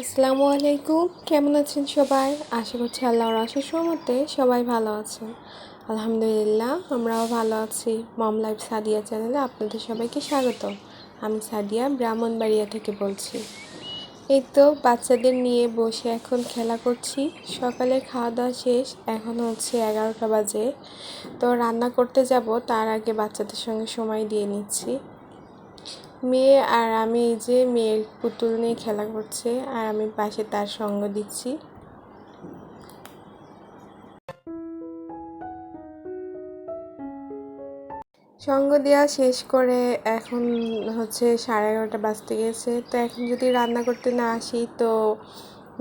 আসসালামু আলাইকুম। কেমন আছেন সবাই? আশা করছি আল্লাহর আশিস মতে সবাই ভালো আছেন। আলহামদুলিল্লাহ, আমরাও ভালো আছি। মম লাইফ সাদিয়া চ্যানেলে আপনাদের সবাইকে স্বাগত। আমি সাদিয়া, ব্রাহ্মণবাড়িয়া থেকে বলছি। এই তো বাচ্চাদের নিয়ে বসে এখন খেলা করছি। সকালে খাওয়া দাওয়া শেষ, এখন হচ্ছে এগারোটা বাজে। তো রান্না করতে যাব, তার আগে বাচ্চাদের সঙ্গে সময় দিয়ে নিচ্ছি। মেয়ে আর আমি এই যে মেয়ের পুতুল নিয়ে খেলা করছে আর আমি পাশে তার সঙ্গ দিচ্ছি। সঙ্গ দেওয়া শেষ করে এখন হচ্ছে সাড়ে এগারোটা বাজতে গেছে। তো এখন যদি রান্না করতে না আসি তো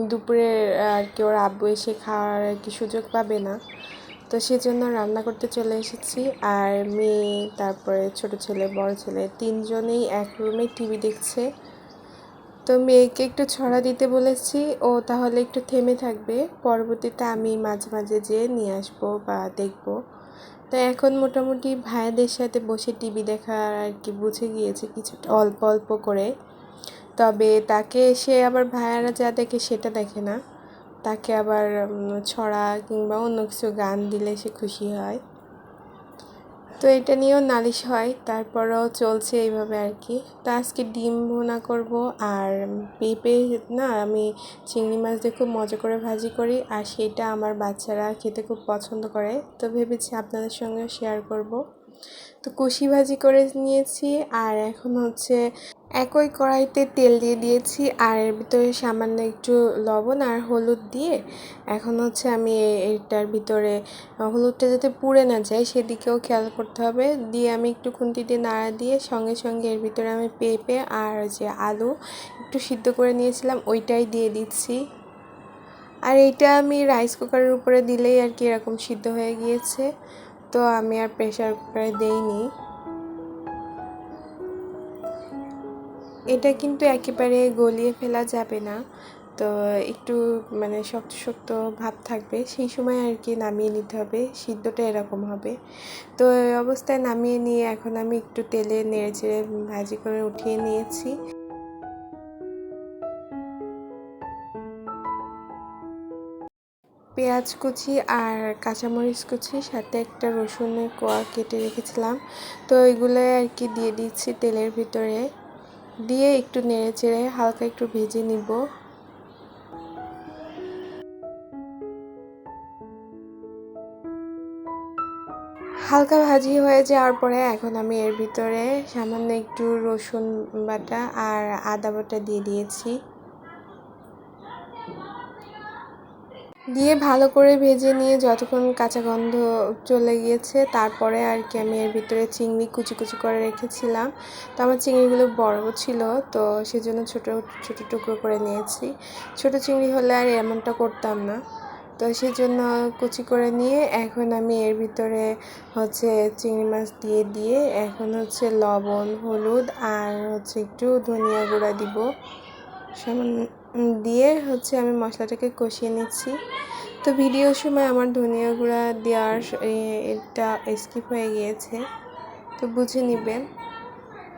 দুপুরে আর কি ওর আব্বু এসে খাওয়ার আর কি সুযোগ পাবে না। তো সেজন্য রান্না করতে চলে এসেছি। আর মেয়ে, তারপরে ছোট ছেলে, বড় ছেলে, তিনজনেই এক রুমে টিভি দেখছে। তো মেয়েকে একটু ছড়া দিতে বলেছি, ও তাহলে একটু থেমে থাকবে। পরবর্তীতে আমি মাঝে মাঝে যেয়ে নিয়ে আসব বা দেখব। তো এখন মোটামুটি ভাইয়াদের সাথে বসে টিভি দেখার আর কি বুঝে গিয়েছে কিছুটা অল্প অল্প করে। তবে তাকে এসে আবার ভাইয়ারা যা দেখে সেটা দেখে না। তাকে আবার ছড়া কিংবা অন্য কিছু গান দিলে সে খুশি হয়। তো এটা নিয়েও নালিশ হয়, তারপরও চলছে এইভাবে আর কি। তো আজকে ডিম ভোনা করব আর পেঁপে, না, আমি চিংড়ি মাছ দিয়ে খুব মজা করে ভাজি করি আর সেটা আমার বাচ্চারা খেতে খুব পছন্দ করে। তো ভেবেছি আপনাদের সঙ্গে শেয়ার করব। তো কুশি ভাজি করে নিয়েছি আর এখন হচ্ছে একই কড়াইতে তেল দিয়ে দিয়েছি, আর এর ভিতরে সামান্য একটু লবণ আর হলুদ দিয়ে এখন হচ্ছে আমি এটার ভিতরে হলুদটা যাতে পুড়ে না যায় সেদিকেও খেয়াল করতে হবে। দিয়ে আমি একটু খুন্তি দিয়ে নাড়া দিয়ে সঙ্গে সঙ্গে এর ভিতরে আমি পেঁপে আর যে আলু একটু সিদ্ধ করে নিয়েছিলাম, ওইটাই দিয়ে দিচ্ছি। আর এইটা আমি রাইস কুকারের উপরে দিলেই আর কি এরকম সিদ্ধ হয়ে গিয়েছে, তো আমি আর প্রেশার কুকারে দেইনি। এটা কিন্তু একেবারে গলিয়ে ফেলা যাবে না। তো একটু মানে শক্ত শক্ত ভাব থাকবে। সেই সময় আর কি নামিয়ে নিতে হবে। সিদ্ধটা এরকম হবে। তো এই অবস্থায় নামিয়ে নিয়ে এখন আমি একটু তেলে নেড়ে চেড়ে ভাজি করে উঠিয়ে নিয়েছি। পেঁয়াজ কুচি আর কাঁচামরিচ কুচি, সাথে একটা রসুনের কোয়া কেটে রেখেছিলাম। তো ওইগুলো আর কি দিয়ে দিচ্ছি তেলের ভিতরে। দিয়ে একটু নেড়ে চেড়ে হালকা একটু ভেজে নিব। হালকা ভাজি হয়ে যাওয়ার পরে এখন আমি এর ভিতরে সামান্য একটু রসুন বাটা আর আদা বাটা দিয়ে দিয়েছি। দিয়ে ভালো করে ভেজে নিয়ে যতক্ষণ কাঁচা গন্ধ চলে গিয়েছে, তারপরে আর কি আমি এর ভিতরে চিংড়ি কুচি কুচি করে রেখেছিলাম। তো আমার চিংড়িগুলো বড় ছিল, তো সেজন্য ছোট ছোট টুকরো করে নিয়েছি। ছোট চিংড়ি হলে আর এমনটা করতাম না। তো সেজন্য কুচি করে নিয়ে এখন আমি এর ভিতরে হচ্ছে চিংড়ি মাছ দিয়ে দিয়ে এখন হচ্ছে লবণ, হলুদ আর হচ্ছে একটু ধনিয়া গুঁড়া দিব। সামান্য দিয়ে হচ্ছে আমি মশলাটাকে কষিয়ে নিচ্ছি। তো ভিডিওর সময় আমার ধনিয়া গুঁড়া দেওয়ার এটা স্কিপ হয়ে গিয়েছে। তো বুঝে নেবেন।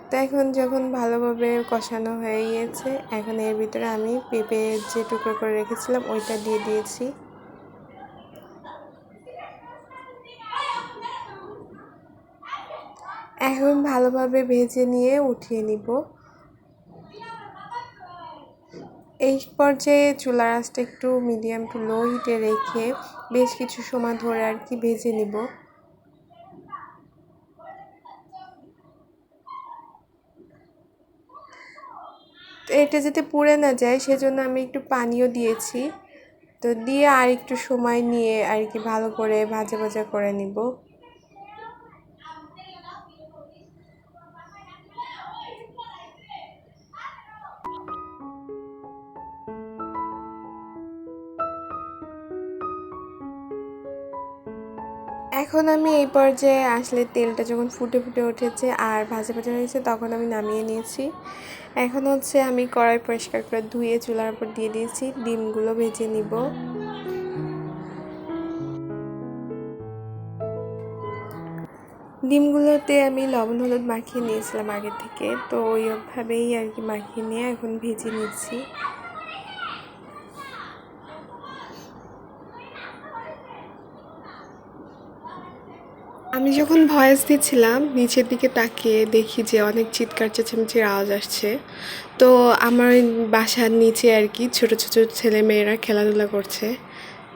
তো এখন যখন ভালোভাবে কষানো হয়ে গিয়েছে, এখন এর ভিতরে আমি পেঁপে যে টুকরো করে রেখেছিলাম, ওইটা দিয়ে দিয়েছি। এখন ভালোভাবে ভেজে নিয়ে উঠিয়ে নিব। এই পর্যায়ে চুলা আঁচটা একটু মিডিয়াম টু লো হিটে রেখে বেশ কিছু সময় ধরে আর কি ভেজে নিব। এটা যাতে পুড়ে না যায়, সেজন্য আমি একটু পানিও দিয়েছি। তো দিয়ে আর একটু সময় নিয়ে আর কি ভালো করে ভাজা ভাজা করে নিব। এখন আমি এই পর্যায়ে আসলে তেলটা যখন ফুটে ফুটে উঠেছে আর ভাজা ভাজা হয়েছে, তখন আমি নামিয়ে নিয়েছি। এখন হচ্ছে আমি কড়াই পরিষ্কার করে ধুয়ে চুলার উপর দিয়ে দিয়েছি। ডিমগুলো ভেজে নিব। ডিমগুলোতে আমি লবণ, হলুদ মাখিয়ে নিয়েছিলাম আগে থেকে। তো ওইভাবেই আর কি মাখিয়ে নিয়ে এখন ভেজে নিচ্ছি। আমি যখন ভয়েস দিচ্ছিলাম, নিচের দিকে তাকিয়ে দেখি যে অনেক চিৎকার, চেঁচামেচির আওয়াজ আসছে। তো আমার বাসার নিচে আর কি ছোটো ছোটো ছেলে মেয়েরা খেলাধুলা করছে।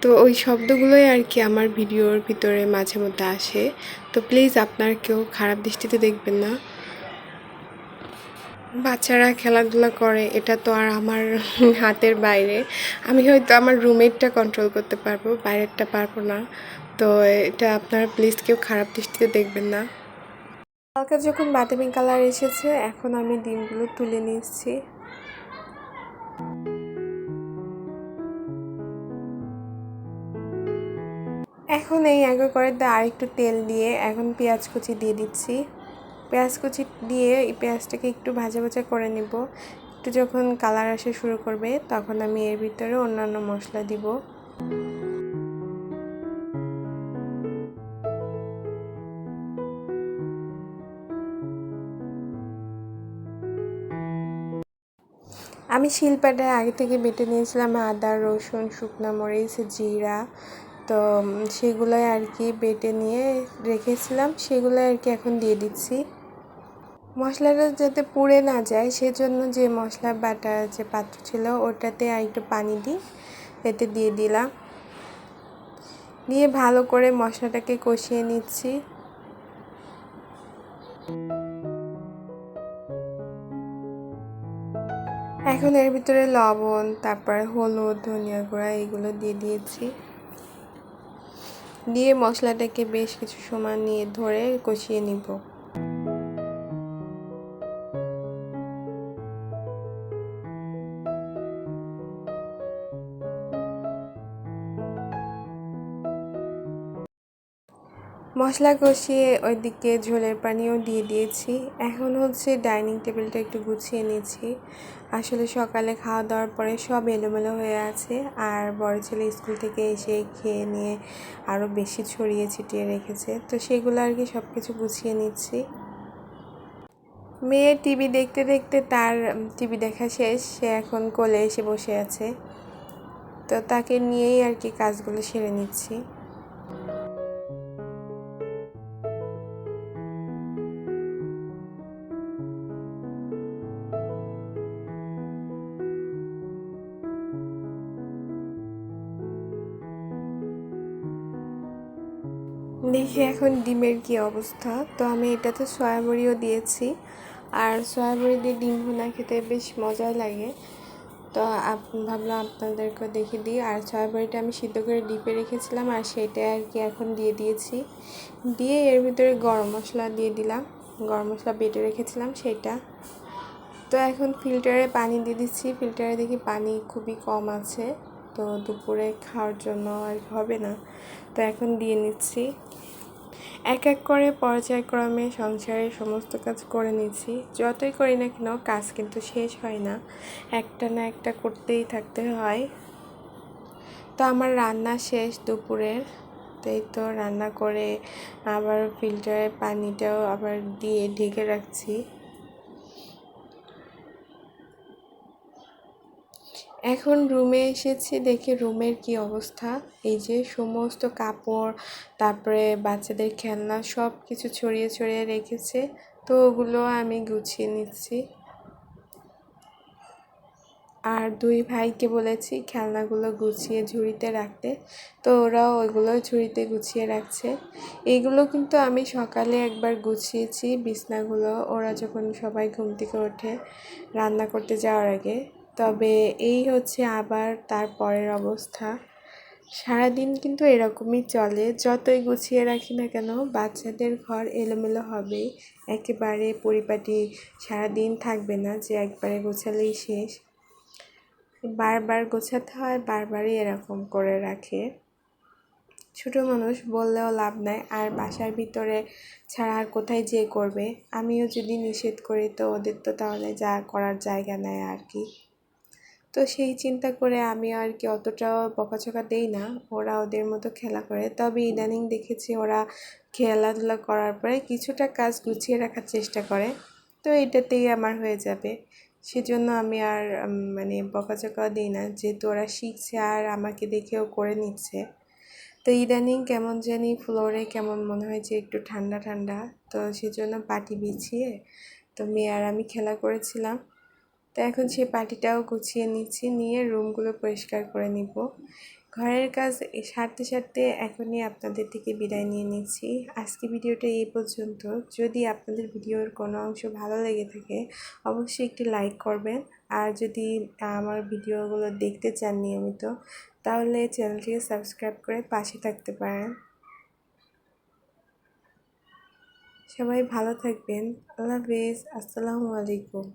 তো ওই শব্দগুলোই আর কি আমার ভিডিওর ভিতরে মাঝে মধ্যে আসে। তো প্লিজ আপনার কেউ খারাপ দৃষ্টিতে দেখবেন না। বাচ্চারা খেলাধুলা করে, এটা তো আর আমার হাতের বাইরে। আমি হয়তো আমার রুমেরটা কন্ট্রোল করতে পারব, বাইরেরটা পারব না। তো এটা আপনারা প্লিজ কেউ খারাপ দৃষ্টিতে দেখবেন না। হালকা যখন বাদামি কালার এসেছে, এখন আমি ডিমগুলো তুলে নিচ্ছি। এখন এই আগে করে আর একটু তেল দিয়ে এখন পেঁয়াজ কুচি দিয়ে দিচ্ছি। পেঁয়াজ কুচি দিয়ে এই পেঁয়াজটাকে একটু ভাজা ভাজা করে নিব। একটু যখন কালার আসা শুরু করবে, তখন আমি এর ভিতরে অন্যান্য মশলা দিব। আমি শিলপাটায় আগে থেকে বেটে নিয়েছিলাম আদা, রসুন, শুকনো মরিচ, জিরা। তো সেগুলোই আর কি বেটে নিয়ে রেখেছিলাম। সেগুলো আর কি এখন দিয়ে দিচ্ছি। মশলাটা যাতে পুড়ে না যায়, সেজন্য যে মশলা বাটার যে পাত্র ছিল, ওটাতে আর একটু পানি দিই। এতে দিয়ে দিলাম। দিয়ে ভালো করে মশলাটাকে কষিয়ে নিচ্ছি। এখন এর ভিতরে লবণ, তারপর হলুদ, ধনিয়া গুঁড়া এগুলো দিয়ে দিয়েছি। দিয়ে মশলাটাকে বেশ কিছু সময় নিয়ে ধরে কষিয়ে নিব। মশলা কষিয়ে ওইদিকে ঝোলের পানিও দিয়ে দিয়েছি। এখন হচ্ছে ডাইনিং টেবিলটা একটু গুছিয়ে নিয়েছি আসলে সকালে খাওয়া দাওয়ার পরে সব এলোমেলো হয়ে আছে। আর বড় ছেলে স্কুল থেকে এসে খেয়ে নিয়ে আরও বেশি ছড়িয়ে ছিটিয়ে রেখেছে। তো সেগুলো আর কি সব কিছু গুছিয়ে নিচ্ছি। মেয়ে টিভি দেখতে দেখতে তার টিভি দেখা শেষ। সে এখন কোলে এসে বসে আছে। তো তাকে নিয়েই আর কি কাজগুলো সেরে নিচ্ছি। দেখি এখন ডিমের কি অবস্থা। তো আমি এটাতে সয়াবড়িও দিয়েছি। আর সয়াবড়ি দিয়ে ডিম ভুনা খেতে বেশ মজা লাগে। তো ভাবলাম আপনাদেরকে দেখে দিই। আর সয়াবড়িটা আমি সিদ্ধ করে ডিপে রেখেছিলাম আর সেটা আর কি এখন দিয়ে দিয়েছি। দিয়ে এর ভিতরে গরম মশলা দিয়ে দিলাম। গরম মশলা বেটে রেখেছিলাম সেটা। তো এখন ফিল্টারে পানি দিয়ে দিচ্ছি। ফিল্টারে দেখি পানি খুবই কম আছে। তো দুপুরে খাওয়ার জন্য আর হবে না। তো এখন দিয়ে নিচ্ছি। এক এক করে পর্যায়ক্রমে সংসারের সমস্ত কাজ করে নিচ্ছি। যতই করি না কেন কাজ কিন্তু শেষ হয় না। একটা না একটা করতেই থাকতে হয়। তো আমার রান্না শেষ দুপুরের। তাই তো রান্না করে আবার ফিল্টারের পানিটাও আবার দিয়ে ঢেকে রাখছি। এখন রুমে এসেছি, দেখে রুমের কি অবস্থা। এই যে সমস্ত কাপড়, তারপরে বাচ্চাদের খেলনা সব কিছু ছড়িয়ে ছড়িয়ে রেখেছে, তো ওগুলো আমি গুছিয়ে নিচ্ছি। আর দুই ভাইকে বলেছি খেলনাগুলো গুছিয়ে ঝুড়িতে রাখতে, তো ওরাও ওইগুলো ঝুড়িতে গুছিয়ে রাখছে। এইগুলো কিন্তু আমি সকালে একবার গুছিয়েছি, বিছনাগুলো, ওরা যখন সবাই ঘুম থেকে ওঠে, রান্না করতে যাওয়ার আগে। তবে এই হচ্ছে আবার তার পরের অবস্থা। সারাদিন কিন্তু এরকমই চলে, যতই গুছিয়ে রাখি না কেন বাচ্চাদের ঘর এলোমেলো হবে। একেবারে পরিপাটি সারাদিন থাকবে না যে একবারে গোছালেই শেষ। বারবার গোছাতে হয়, বারবারই এরকম করে রাখে। ছোটো মানুষ বললেও লাভ নাই, আর বাসার ভিতরে ছাড়া আর কোথায় যেয়ে করবে? আমিও যদি নিষেধ করি তো ওদের তো তাহলে যা করার জায়গা নেয় আর কি। তো সেই চিন্তা করে আমি আর কি অতটাও বকাঝকা দেই না। ওরা ওদের মতো খেলা করে। তবে ইদানিং দেখেছি ওরা খেলাধুলা করার পরে কিছুটা কাজ গুছিয়ে রাখার চেষ্টা করে। তো এটাতেই আমার হয়ে যাবে। সেজন্য আমি আর মানে বকাঝকা দিই না। যেহেতু ওরা শিখছে আর আমাকে দেখেও করে নিচ্ছে। তো ইদানিং কেমন জানি ফ্লোরে কেমন মনে হয় যে একটু ঠান্ডা ঠান্ডা। তো সেজন্য পাটি বিছিয়ে, তো মেয়ে আর আমি খেলা করেছিলাম। তো এখন সেই পাটিটাও গুছিয়ে নিচ্ছি, নিয়ে রুমগুলো পরিষ্কার করে নিব। ঘরের কাজ সারতে সারতে এখনই আপনাদের থেকে বিদায় নিয়ে নিচ্ছি। আজকে ভিডিওটা এই পর্যন্ত। যদি আপনাদের ভিডিওর কোনো অংশ ভালো লেগে থাকে, অবশ্যই একটি লাইক করবেন। আর যদি আমার ভিডিওগুলো দেখতে চান নিয়মিত, তাহলে চ্যানেলটিকে সাবস্ক্রাইব করে পাশে থাকতে পারেন। সবাই ভালো থাকবেন। আল্লাহ হাফিজ। আসসালামু আলাইকুম।